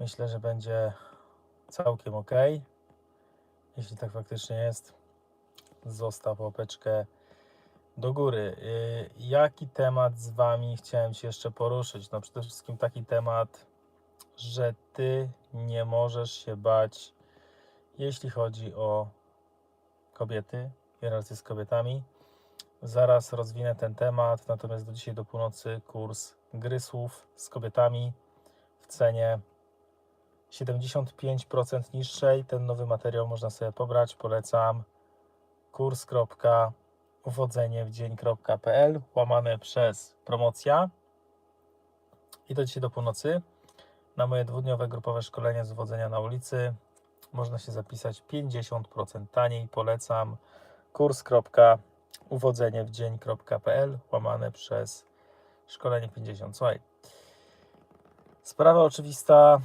Myślę, że będzie całkiem ok. Jeśli tak faktycznie jest, zostaw łapeczkę do góry. Yy, Jaki temat z Wami chciałem Ci jeszcze poruszyć? No przede wszystkim taki temat, że Ty nie możesz się bać, jeśli chodzi o kobiety i relacje z kobietami. Zaraz rozwinę ten temat, natomiast do dzisiaj do północy kurs gry słów z kobietami w cenie 75% niższej. Ten nowy materiał można sobie pobrać. Polecam kurs.uwodzeniewdzień.pl łamane przez promocja. I do dzisiaj do północy na moje dwudniowe grupowe szkolenie z uwodzenia na ulicy można się zapisać 50% taniej. Polecam kurs.uwodzeniewdzień.pl łamane przez szkolenie 50. Słuchaj, sprawa oczywista,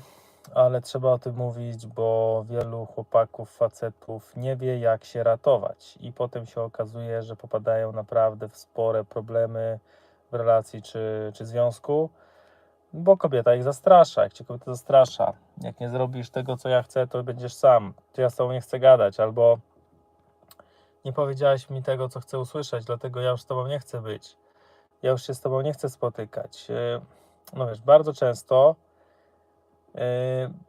ale trzeba o tym mówić, bo wielu chłopaków, facetów nie wie, jak się ratować, i potem się okazuje, że popadają naprawdę w spore problemy w relacji czy, czy związku, bo kobieta ich zastrasza. Jak cię kobieta zastrasza, jak nie zrobisz tego, co ja chcę, to będziesz sam, to ja z tobą nie chcę gadać, albo nie powiedziałaś mi tego, co chcę usłyszeć, dlatego ja już z tobą nie chcę być. Ja już się z tobą nie chcę spotykać. Yy, No wiesz, bardzo często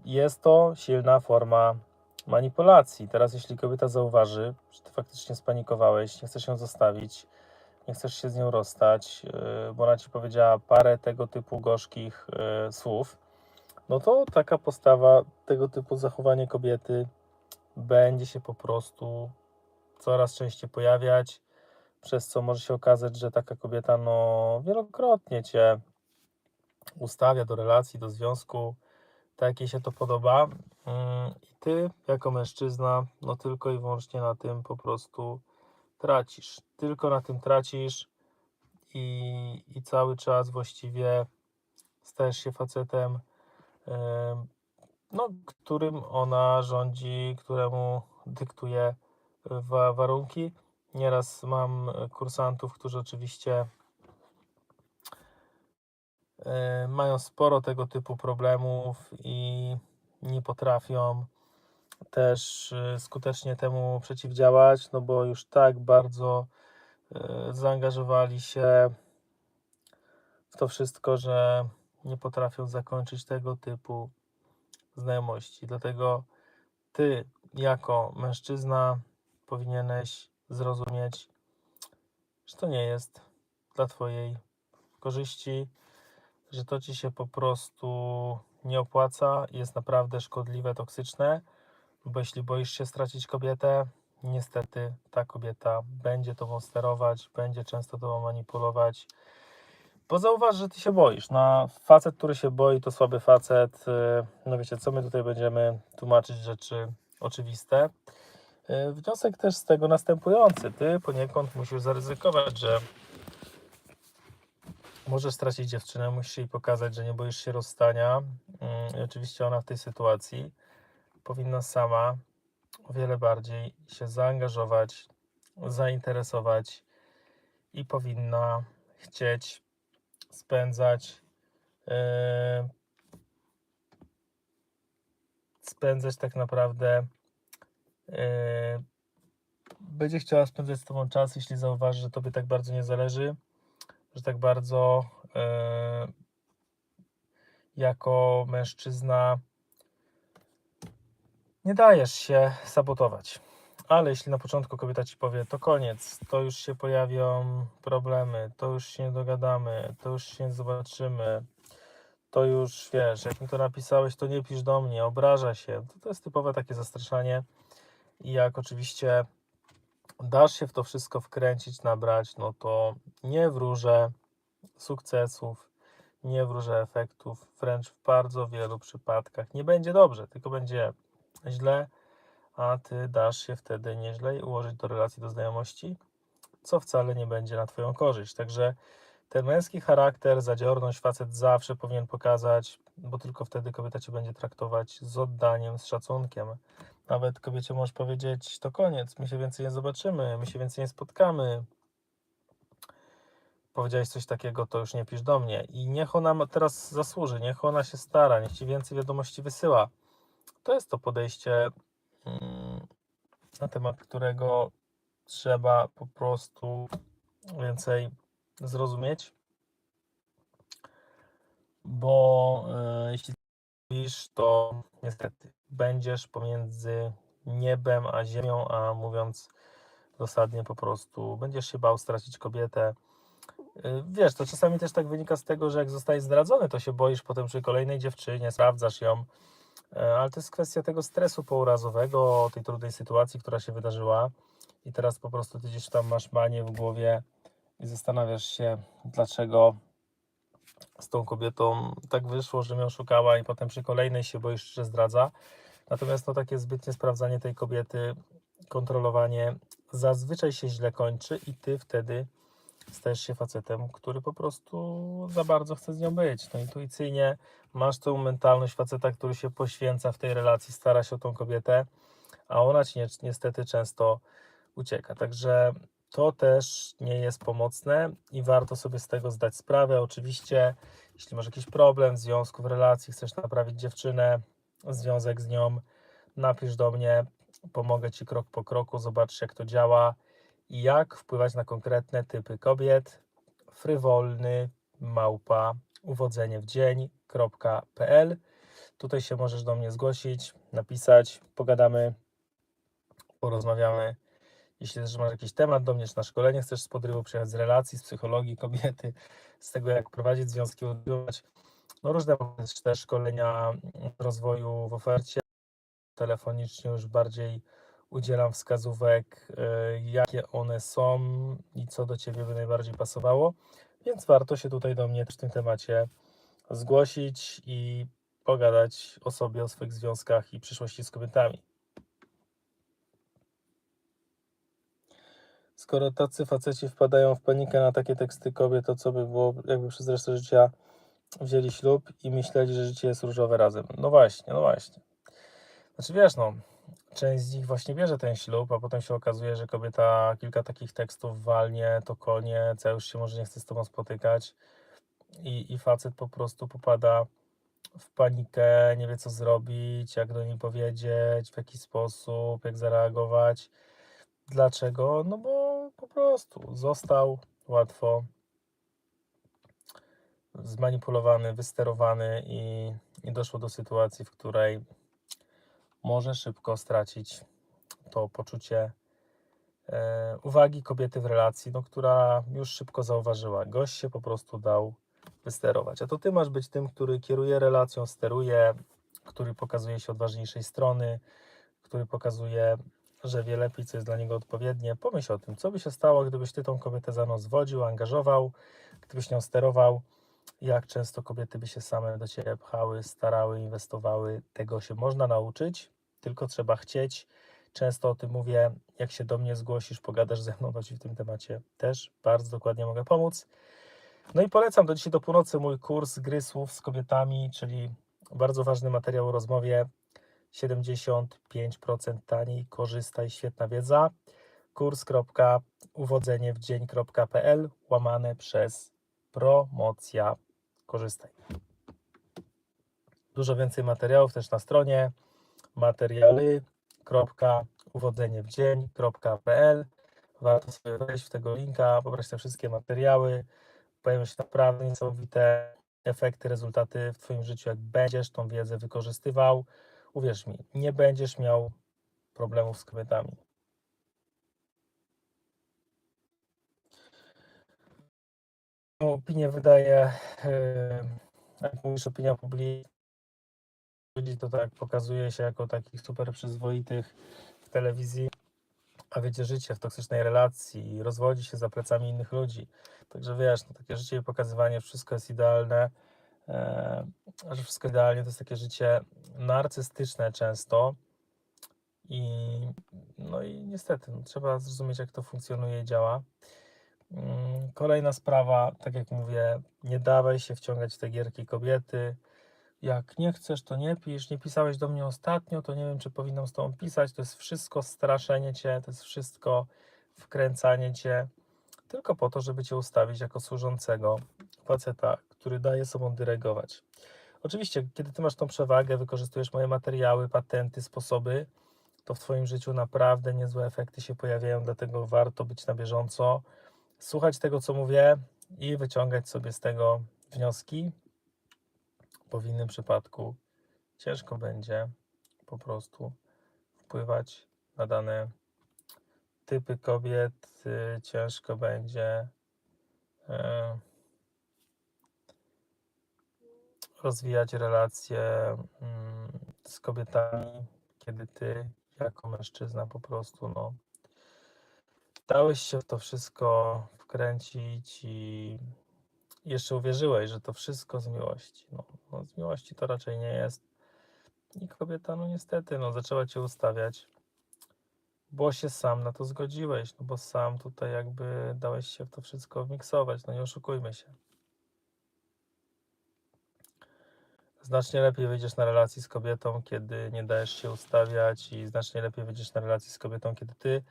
jest to silna forma manipulacji. Teraz, jeśli kobieta zauważy, że ty faktycznie spanikowałeś, nie chcesz ją zostawić, nie chcesz się z nią rozstać, yy, bo ona ci powiedziała parę tego typu gorzkich yy, słów, no to taka postawa, tego typu zachowanie kobiety będzie się po prostu coraz częściej pojawiać, przez co może się okazać, że taka kobieta no wielokrotnie cię ustawia do relacji, do związku, tak jej się to podoba. Mm, I ty, jako mężczyzna, no tylko i wyłącznie na tym po prostu tracisz. Tylko na tym tracisz i, i cały czas właściwie stajesz się facetem, em, no, którym ona rządzi, któremu dyktuje wa- warunki. Nieraz mam e, kursantów, którzy oczywiście e, mają sporo tego typu problemów i nie potrafią też e, skutecznie temu przeciwdziałać, no bo już tak bardzo e, zaangażowali się w to wszystko, że nie potrafią zakończyć tego typu znajomości. Dlatego ty, jako mężczyzna, powinieneś zrozumieć, że to nie jest dla Twojej korzyści, że to Ci się po prostu nie opłaca, jest naprawdę szkodliwe, toksyczne, bo jeśli boisz się stracić kobietę, niestety ta kobieta będzie Tobą sterować, będzie często Tobą manipulować, bo zauważ, że Ty się boisz. No, facet, który się boi, to słaby facet. Yy, No wiecie, co my tutaj będziemy tłumaczyć rzeczy oczywiste. Yy, Wniosek też z tego następujący. Ty poniekąd musisz zaryzykować, że możesz stracić dziewczynę, musisz jej pokazać, że nie boisz się rozstania. Yy, I oczywiście ona w tej sytuacji powinna sama o wiele bardziej się zaangażować, zainteresować i powinna chcieć spędzać yy, spędzać tak naprawdę yy, będzie chciała spędzać z Tobą czas, jeśli zauważy, że Tobie tak bardzo nie zależy, że tak bardzo yy, jako mężczyzna nie dajesz się sabotować. Ale jeśli na początku kobieta ci powie, to koniec, to już się pojawią problemy, to już się nie dogadamy, to już się nie zobaczymy, to już wiesz, jak mi to napisałeś, to nie pisz do mnie, obraża się. To, to jest typowe takie zastraszanie. I jak oczywiście dasz się w to wszystko wkręcić, nabrać, no to nie wróżę sukcesów, nie wróżę efektów, wręcz w bardzo wielu przypadkach nie będzie dobrze, tylko będzie źle, a ty dasz się wtedy nieźle ułożyć do relacji, do znajomości, co wcale nie będzie na twoją korzyść. Także ten męski charakter, zadziorność facet zawsze powinien pokazać, bo tylko wtedy kobieta cię będzie traktować z oddaniem, z szacunkiem. Nawet kobiecie możesz powiedzieć, to koniec, my się więcej nie zobaczymy, my się więcej nie spotkamy. powiedziałeś coś takiego, to już nie pisz do mnie. I niech ona teraz zasłuży, niech ona się stara, niech ci więcej wiadomości wysyła. To jest to podejście, mm, na temat którego trzeba po prostu więcej zrozumieć. Bo e, jeśli mówisz, to niestety będziesz pomiędzy niebem a ziemią, a mówiąc dosadnie po prostu będziesz się bał stracić kobietę. Y, Wiesz, to czasami też tak wynika z tego, że jak zostajesz zdradzony, to się boisz potem przy kolejnej dziewczynie, sprawdzasz ją, E, ale to jest kwestia tego stresu pourazowego, tej trudnej sytuacji, która się wydarzyła i teraz po prostu ty gdzieś tam masz manię w głowie i zastanawiasz się, dlaczego z tą kobietą tak wyszło, że mnie oszukała i potem przy kolejnej się boisz, że zdradza. Natomiast no, takie zbytnie sprawdzanie tej kobiety, kontrolowanie zazwyczaj się źle kończy i ty wtedy stajesz się facetem, który po prostu za bardzo chce z nią być. No intuicyjnie masz tą mentalność faceta, który się poświęca w tej relacji, stara się o tą kobietę, a ona ci ni- niestety często ucieka. Także to też nie jest pomocne i warto sobie z tego zdać sprawę. Oczywiście, jeśli masz jakiś problem w związku, w relacji, chcesz naprawić dziewczynę, związek z nią, napisz do mnie, pomogę ci krok po kroku, zobaczysz jak to działa i jak wpływać na konkretne typy kobiet. Frywolny małpa uwodzenie w dzień.pl. Tutaj się możesz do mnie zgłosić, napisać, pogadamy, porozmawiamy. Jeśli też masz jakiś temat do mnie, czy na szkolenie chcesz z podrywu przyjechać z relacji, z psychologii kobiety, z tego jak prowadzić związki, odbywać, no różne też te szkolenia rozwoju w ofercie. Telefonicznie już bardziej udzielam wskazówek, y, jakie one są i co do Ciebie by najbardziej pasowało, więc warto się tutaj do mnie w tym temacie zgłosić i pogadać o sobie, o swoich związkach i przyszłości z kobietami. Skoro tacy faceci wpadają w panikę na takie teksty kobiet, to co by było, jakby przez resztę życia wzięli ślub i myśleli, że życie jest różowe razem? No właśnie, no właśnie. Znaczy wiesz, no, część z nich właśnie bierze ten ślub, a potem się okazuje, że kobieta kilka takich tekstów walnie, to koniec, a już się może nie chce z tobą spotykać i, i facet po prostu popada w panikę, nie wie co zrobić, jak do niej powiedzieć, w jaki sposób, jak zareagować. Dlaczego? No bo po prostu został łatwo zmanipulowany, wysterowany i, i doszło do sytuacji, w której może szybko stracić to poczucie e, uwagi kobiety w relacji, no, która już szybko zauważyła. Gość się po prostu dał wysterować. A to ty masz być tym, który kieruje relacją, steruje, który pokazuje się od ważniejszej strony, który pokazuje, że wie lepiej, co jest dla niego odpowiednie. Pomyśl o tym, co by się stało, gdybyś ty tą kobietę za nos wodził, angażował, gdybyś nią sterował, jak często kobiety by się same do ciebie pchały, starały, inwestowały. Tego się można nauczyć, tylko trzeba chcieć. Często o tym mówię, jak się do mnie zgłosisz, pogadasz ze mną, to ci w tym temacie też bardzo dokładnie mogę pomóc. No i polecam do dzisiaj do północy mój kurs gry słów z kobietami, czyli bardzo ważny materiał o rozmowie. 75% taniej, korzystaj, świetna wiedza. kurs.uwodzeniewdzień.pl łamane przez promocja. Korzystaj. Dużo więcej materiałów też na stronie materiały.uwodzeniewdzień.pl Warto sobie wejść w tego linka, pobrać te wszystkie materiały. Pojawią się naprawdę niesamowite efekty, rezultaty w Twoim życiu, jak będziesz tą wiedzę wykorzystywał. Uwierz mi, nie będziesz miał problemów z kobietami. Opinię wydaje, jak mówisz, opinia publiczna, ludzi to tak pokazuje się jako takich super przyzwoitych w telewizji, a wiecie, życie w toksycznej relacji, rozwodzi się za plecami innych ludzi. Także wiesz, no, takie życie i pokazywanie, wszystko jest idealne, że wszystko idealnie, to jest takie życie narcystyczne często. I no i niestety, no, trzeba zrozumieć, jak to funkcjonuje i działa. Mm, Kolejna sprawa, tak jak mówię, nie dawaj się wciągać w te gierki kobiety. Jak nie chcesz, to nie pisz. Nie pisałeś do mnie ostatnio, to nie wiem, czy powinnam z tobą pisać. To jest wszystko straszenie cię, to jest wszystko wkręcanie cię. tylko po to, żeby cię ustawić jako służącego faceta, który daje sobą dyregować. Oczywiście, kiedy ty masz tą przewagę, wykorzystujesz moje materiały, patenty, sposoby, to w twoim życiu naprawdę niezłe efekty się pojawiają, dlatego warto być na bieżąco, słuchać tego, co mówię i wyciągać sobie z tego wnioski, bo w innym przypadku ciężko będzie po prostu wpływać na dane typy kobiet, y, ciężko będzie y, rozwijać relacje mm, z kobietami, kiedy ty jako mężczyzna po prostu no dałeś się w to wszystko wkręcić i jeszcze uwierzyłeś, że to wszystko z miłości. No, no z miłości to raczej nie jest. I kobieta, no niestety, no zaczęła cię ustawiać, bo się sam na to zgodziłeś, no bo sam tutaj jakby dałeś się w to wszystko miksować, no nie oszukujmy się. Znacznie lepiej wyjdziesz na relacji z kobietą, kiedy nie dajesz się ustawiać i znacznie lepiej wyjdziesz na relacji z kobietą, kiedy ty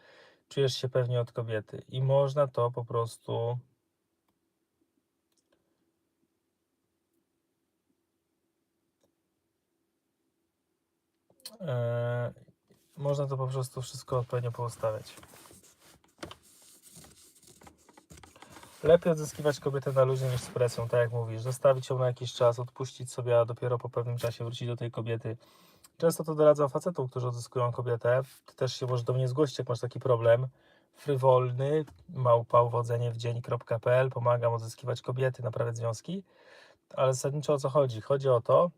czujesz się pewnie od kobiety. I można to po prostu Eee, można to po prostu wszystko odpowiednio poustawiać. Lepiej odzyskiwać kobietę na luzie niż z presją, tak jak mówisz. Zostawić ją na jakiś czas, odpuścić sobie, a dopiero po pewnym czasie wrócić do tej kobiety. Często to doradzam facetom, którzy odzyskują kobietę. Ty też się możesz do mnie zgłosić, jak masz taki problem. Frywolny, małpa uwodzenie w dzień.pl. Pomagam odzyskiwać kobiety, naprawiać związki. Ale zasadniczo o co chodzi? Chodzi o to,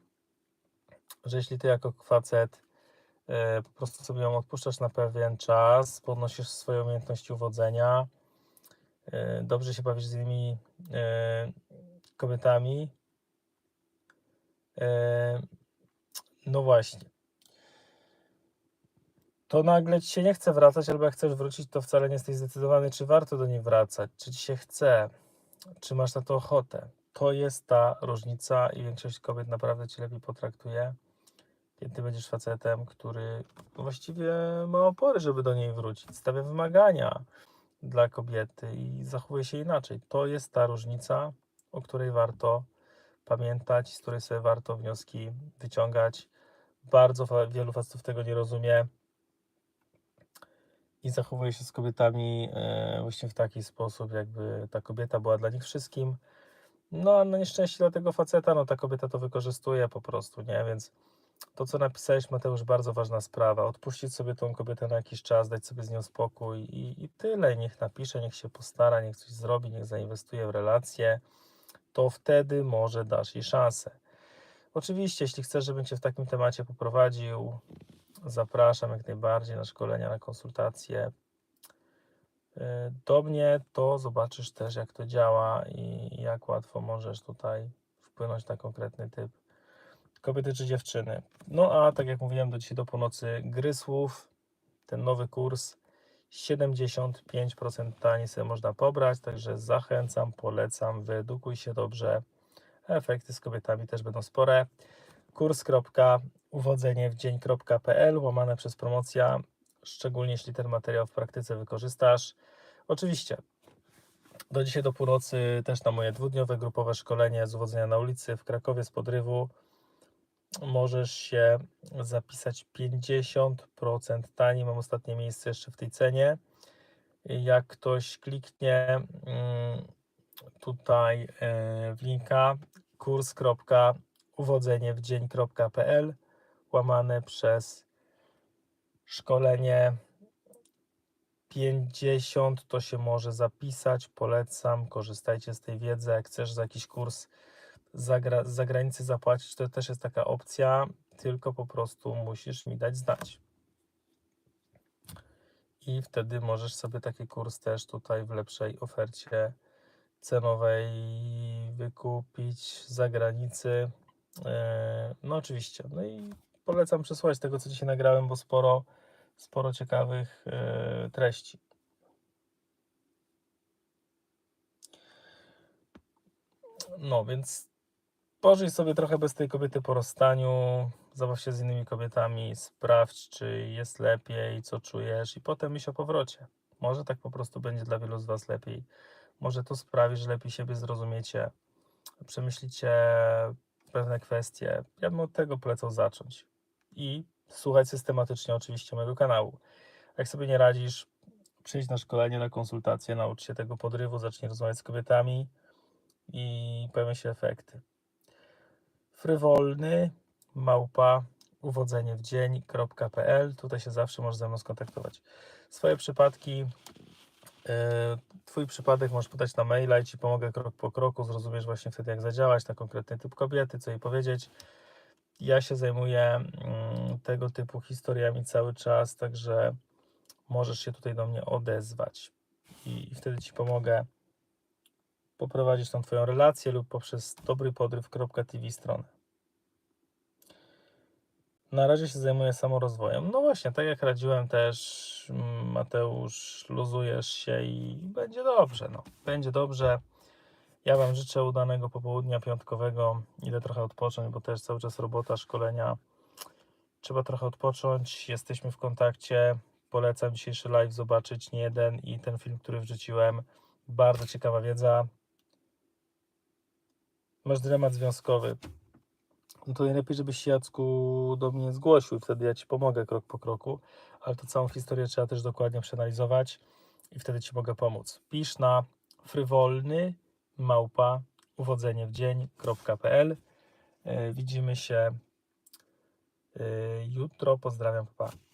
że jeśli ty jako facet e, po prostu sobie ją odpuszczasz na pewien czas, podnosisz swoje umiejętności uwodzenia, e, dobrze się bawisz z innymi e, kobietami, no właśnie, to nagle ci się nie chce wracać, albo jak chcesz wrócić, to wcale nie jesteś zdecydowany, czy warto do niej wracać, czy ci się chce, czy masz na to ochotę. To jest ta różnica i większość kobiet naprawdę ci lepiej potraktuje, kiedy ty będziesz facetem, który właściwie ma opory, żeby do niej wrócić, stawia wymagania dla kobiety i zachowuje się inaczej. To jest ta różnica, o której warto pamiętać, z której sobie warto wnioski wyciągać. Bardzo wielu facetów tego nie rozumie i zachowuje się z kobietami e, właśnie w taki sposób, jakby ta kobieta była dla nich wszystkim. No a na nieszczęście dla tego faceta, no ta kobieta to wykorzystuje po prostu, nie? Więc to, co napisałeś, Mateusz, bardzo ważna sprawa. Odpuścić sobie tą kobietę na jakiś czas, dać sobie z nią spokój i, i tyle. Niech napisze, niech się postara, niech coś zrobi, niech zainwestuje w relacje. To wtedy może dasz jej szansę. Oczywiście, jeśli chcesz, żebym Cię w takim temacie poprowadził, zapraszam jak najbardziej na szkolenia, na konsultacje. Do mnie to zobaczysz też, jak to działa i jak łatwo możesz tutaj wpłynąć na konkretny typ kobiety czy dziewczyny. No a tak jak mówiłem, do dzisiaj do północy gry słów, ten nowy kurs 75% taniej sobie można pobrać, także zachęcam, polecam, wyedukuj się dobrze. Efekty z kobietami też będą spore. kurs.uwodzeniewdzień.pl łamane przez promocja, szczególnie jeśli ten materiał w praktyce wykorzystasz. Oczywiście do dzisiaj do północy też na moje dwudniowe grupowe szkolenie z uwodzenia na ulicy w Krakowie z podrywu możesz się zapisać 50% taniej. Mam ostatnie miejsce jeszcze w tej cenie. Jak ktoś kliknie mm, tutaj e, w linka kurs.uwodzeniewdzień.pl łamane przez szkolenie 50 to się może zapisać. Polecam, korzystajcie z tej wiedzy. Jak chcesz za jakiś kurs z zagra- z zagranicy zapłacić, to też jest taka opcja, tylko po prostu musisz mi dać znać. I wtedy możesz sobie taki kurs też tutaj w lepszej ofercie cenowej wykupić z zagranicy. E, No oczywiście. No i polecam przesłuchać tego, co dzisiaj nagrałem, bo sporo, sporo ciekawych e, treści. No więc pożyj sobie trochę bez tej kobiety po rozstaniu, zabaw się z innymi kobietami, sprawdź, czy jest lepiej, co czujesz, i potem myśl o powrocie. Może tak po prostu będzie dla wielu z Was lepiej. Może to sprawi, że lepiej siebie zrozumiecie, przemyślicie pewne kwestie. Ja bym od tego polecał zacząć. I słuchać systematycznie oczywiście mojego kanału. Jak sobie nie radzisz, przyjdź na szkolenie, na konsultację, naucz się tego podrywu, zacznij rozmawiać z kobietami i pojawią się efekty. Frywolny, małpa, uwodzenie w dzień.pl. Tutaj się zawsze możesz ze mną skontaktować. Swoje przypadki, Twój przypadek możesz podać na maila i Ci pomogę krok po kroku. Zrozumiesz właśnie wtedy, jak zadziałać na konkretny typ kobiety, co jej powiedzieć. Ja się zajmuję mm, tego typu historiami cały czas, także możesz się tutaj do mnie odezwać i, i wtedy Ci pomogę poprowadzić tą Twoją relację lub poprzez dobrypodryw.tv stronę. Na razie się zajmuję samorozwojem. No właśnie, tak jak radziłem też, mm, Mateusz, luzujesz się i będzie dobrze. No. Będzie dobrze. Ja Wam życzę udanego popołudnia piątkowego. Idę trochę odpocząć, bo też cały czas robota, szkolenia. Trzeba trochę odpocząć. Jesteśmy w kontakcie. Polecam dzisiejszy live zobaczyć, nie jeden i ten film, który wrzuciłem. Bardzo ciekawa wiedza. Masz dylemat związkowy. No to najlepiej, żebyś Jacku do mnie zgłosił, wtedy ja Ci pomogę krok po kroku, ale to całą historię trzeba też dokładnie przeanalizować i wtedy Ci mogę pomóc. Pisz na frywolny małpa uwodzenie w dzień.pl. Widzimy się e, jutro. Pozdrawiam, pa.